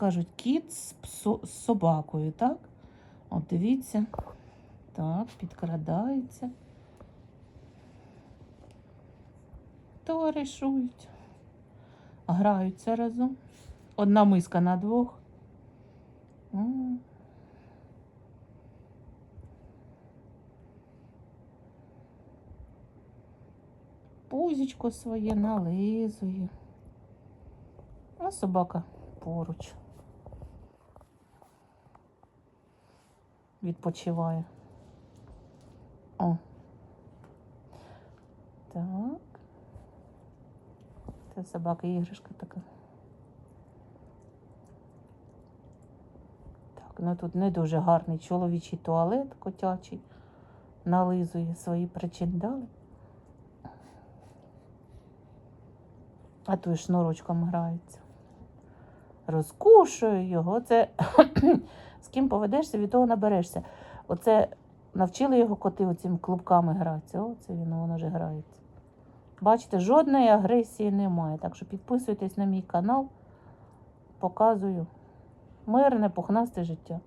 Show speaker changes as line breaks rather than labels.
кажуть, кіт з, псо- з собакою, так? От дивіться. Так, підкрадається. Товаришують. Граються разом. Одна миска на двох. Пузічко своє нализує. А собака поруч. Відпочиває. О. Так. Це собака іграшка така. Так, ну тут не дуже гарний чоловічий туалет котячий. Нализує свої причиндали. А той шнурочком грається. Розкушує його. Це з ким поведешся, від того наберешся. Оце навчили його коти оцим клубками гратися. Оце він воно вже грається. Бачите, жодної агресії немає. Так що підписуйтесь на мій канал, показую мирне, пухнасте життя.